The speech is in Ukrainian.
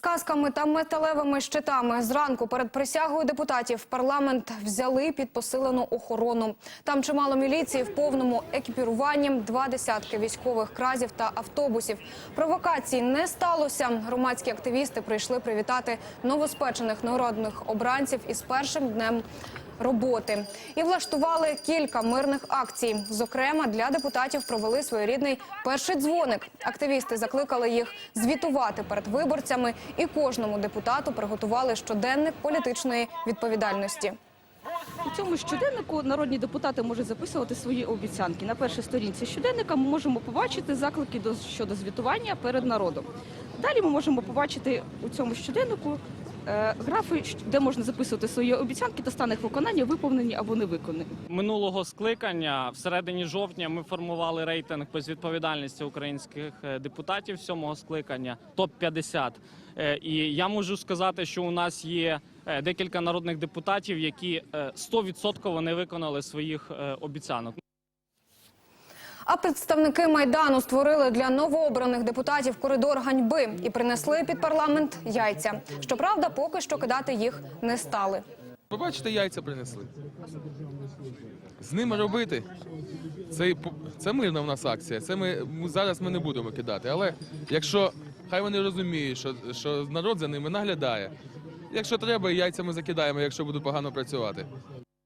касками та металевими щитами зранку перед присягою депутатів парламент взяли під посилену охорону. Там чимало міліції в повному екіпіруванні, два десятки військових кразів та автобусів. Провокацій не сталося. Громадські активісти прийшли привітати новоспечених народних обранців із першим днем роботи і влаштували кілька мирних акцій. Зокрема, для депутатів провели своєрідний перший дзвоник. Активісти закликали їх звітувати перед виборцями, і кожному депутату приготували щоденник політичної відповідальності. У цьому щоденнику народні депутати можуть записувати свої обіцянки. На першій сторінці щоденника ми можемо побачити заклики до щодо звітування перед народом. Далі ми можемо побачити у цьому щоденнику графи, де можна записувати свої обіцянки та стан їх виконання, виповнені або не виконані. Минулого скликання в середині жовтня ми формували рейтинг безвідповідальності українських е, депутатів сьомого скликання топ 50 І я можу сказати, що у нас є е, декілька народних депутатів, які е, 100% не виконали своїх е, обіцянок. А представники майдану створили для новообраних депутатів коридор ганьби і принесли під парламент яйця. Щоправда, поки що кидати їх не стали. Ви бачите, яйця принесли. З ними робити. Це, це мирна в нас акція. Це ми, зараз ми не будемо кидати. Але якщо хай вони розуміють, що, що народ за ними наглядає. Якщо треба, яйця ми закидаємо, якщо буду погано працювати.